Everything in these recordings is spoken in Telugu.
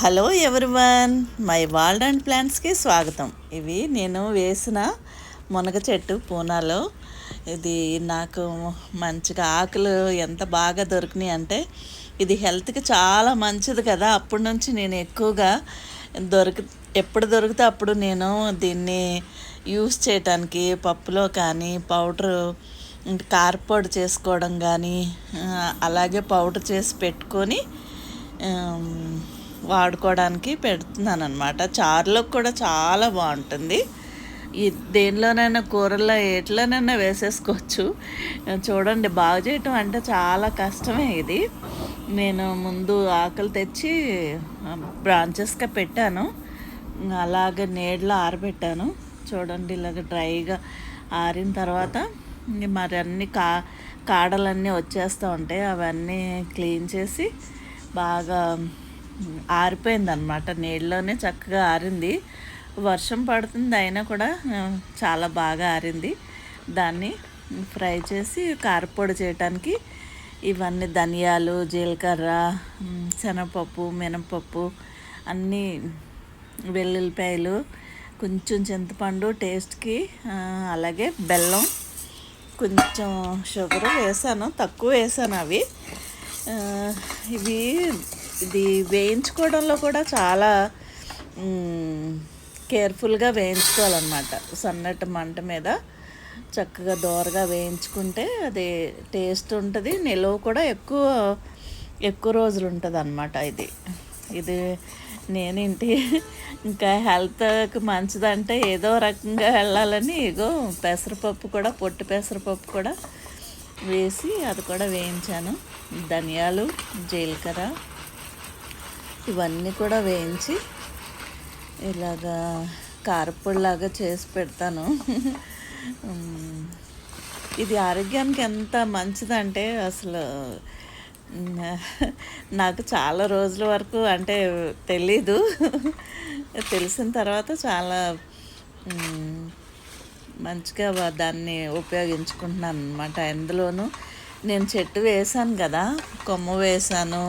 Hello everyone? My world and ప్లాంట్స్కి స్వాగతం. ఇవి నేను వేసిన మునగ చెట్టు పూనాలో. ఇది నాకు మంచిగా ఆకులు ఎంత బాగా దొరికినాయి అంటే ఇది హెల్త్కి చాలా మంచిది కదా. అప్పటి నుంచి నేను ఎక్కువగా దొరికి ఎప్పుడు దొరికితే అప్పుడు నేను దీన్ని యూస్ చేయటానికి పప్పులో కానీ పౌడరు కారపొడి చేసుకోవడం కానీ అలాగే పౌడర్ చేసి పెట్టుకొని వాడుకోవడానికి పెడుతున్నాను అనమాట చారులో కూడా చాలా బాగుంటుంది. ఈ దేనిలోనైనా కూరల్లో ఎట్లనైనా వేసేసుకోవచ్చు. చూడండి బాగు చేయటం అంటే చాలా కష్టమే ఇది. నేను ముందు ఆకులు తెచ్చి బ్రాంచెస్గా పెట్టాను. అలాగే నీడలో ఆరబెట్టాను. చూడండి ఇలాగ డ్రైగా ఆరిన తర్వాత మరి అన్ని కా కాడలన్నీ వచ్చేస్తూ ఉంటాయి. అవన్నీ క్లీన్ చేసి బాగా ఆరిపోయింది అనమాట నీళ్ళలోనే చక్కగా ఆరింది. వర్షం పడుతుంది అయినా కూడా చాలా బాగా ఆరింది. దాన్ని ఫ్రై చేసి కారపొడి చేయటానికి ఇవన్నీ ధనియాలు జీలకర్ర శనగపప్పు మినపప్పు అన్నీ వెల్లుల్లిపాయలు కొంచెం చింతపండు టేస్ట్కి అలాగే బెల్లం కొంచెం షుగర్ వేసాను తక్కువ వేసాను అవి. ఇవి ఇది వేయించుకోవడంలో కూడా చాలా కేర్ఫుల్గా వేయించుకోవాలన్నమాట. సన్నటి మంట మీద చక్కగా దోరగా వేయించుకుంటే అది టేస్ట్ ఉంటుంది. నిలువ కూడా ఎక్కువ ఎక్కువ రోజులు ఉంటుంది అనమాట ఇది ఇది నేనేంటి ఇంకా హెల్త్కి మంచిదంటే ఏదో రకంగా వెళ్ళాలని ఇగో పెసరపప్పు కూడా పొట్టు పెసరపప్పు కూడా వేసి అది కూడా వేయించాను. ధనియాలు జీలకర్ర ఇవన్నీ కూడా వేయించి ఇలాగా కారపొడిలాగా చేసి పెడతాను. ఇది ఆరోగ్యానికి ఎంత మంచిదంటే అసలు నాకు చాలా రోజుల వరకు అంటే తెలీదు. తెలిసిన తర్వాత చాలా మంచిగా దాన్ని ఉపయోగించుకుంటున్నాను అనమాట అందులోనూ నేను చెట్టు వేసాను కదా కొమ్మ వేసాను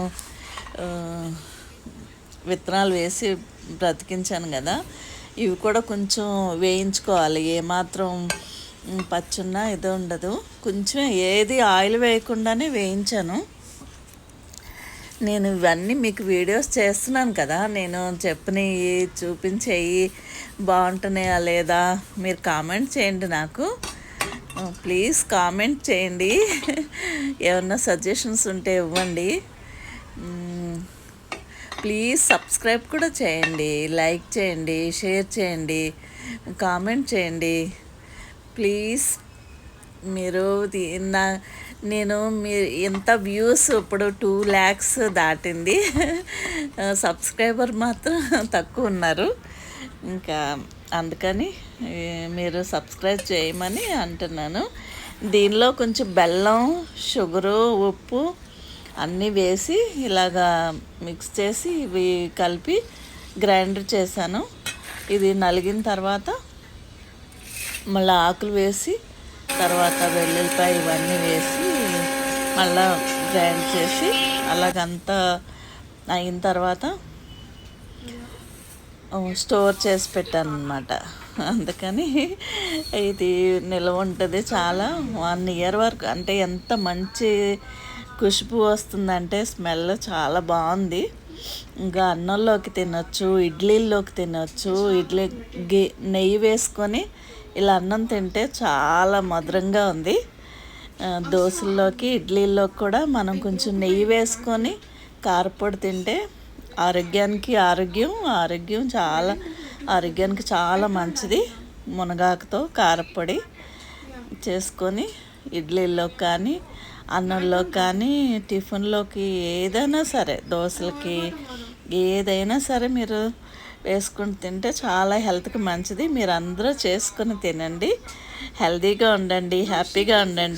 విత్తనాలు వేసి బ్రతికించాను కదా ఇవి కూడా కొంచెం వేయించుకోవాలి. ఏమాత్రం పచ్చున్నా ఇది ఉండదు. కొంచెం ఏది ఆయిల్ వేయకుండానే వేయించాను. నేను ఇవన్నీ మీకు వీడియోస్ చేస్తున్నాను కదా నేను చెప్పినవి చూపించేవి బాగుంటున్నాయా లేదా మీరు కామెంట్ చేయండి నాకు. ప్లీజ్ కామెంట్ చేయండి. ఏమన్నా సజెషన్స్ ఉంటే ఇవ్వండి. ప్లీజ్ సబ్స్క్రైబ్ కూడా చేయండి లైక్ చేయండి షేర్ చేయండి కామెంట్ చేయండి. ప్లీజ్ మీరు ది- నా నేను మీ ఎంత వ్యూస్ ఇప్పుడు టూ ల్యాక్స్ దాటింది. సబ్స్క్రైబర్ మాత్రం తక్కువ ఉన్నారు. ఇంకా అందుకని మీరు సబ్స్క్రైబ్ చేయమని అంటున్నాను. దీనిలో కొంచెం బెల్లం షుగరు ఉప్పు అన్నీ వేసి ఇలాగా మిక్స్ చేసి ఇవి కలిపి గ్రైండర్ చేశాను. ఇది నలిగిన తర్వాత మళ్ళీ ఆకులు వేసి తర్వాత వెల్లుల్లిపాయ ఇవన్నీ వేసి మళ్ళా గ్రైండ్ చేసి అలాగంతా అయిన తర్వాత స్టోర్ చేసి పెట్టాను అనమాట అందుకని ఇది నిల్వ ఉంటుంది చాలా. వన్ ఇయర్ వరకు అంటే ఎంత మంచి ఖుష్బు వస్తుందంటే స్మెల్ చాలా బాగుంది. ఇంకా అన్నంలోకి తినొచ్చు ఇడ్లీల్లోకి తినొచ్చు ఇడ్లీ గి నెయ్యి వేసుకొని ఇలా అన్నం తింటే చాలా మధురంగా ఉంది. దోశల్లోకి ఇడ్లీల్లోకి కూడా మనం కొంచెం నెయ్యి వేసుకొని కారపొడి తింటే ఆరోగ్యానికి ఆరోగ్యం ఆరోగ్యం చాలా ఆరోగ్యానికి చాలా మంచిది. మునగాకుతో కారపొడి చేసుకొని ఇడ్లీల్లో కానీ అన్నంలో కానీ టిఫిన్లోకి ఏదైనా సరే దోశలకి ఏదైనా సరే మీరు వేసుకుని తింటే చాలా హెల్త్కి మంచిది. మీరు అందరూ చేసుకొని తినండి. హెల్తీగా ఉండండి హ్యాపీగా ఉండండి.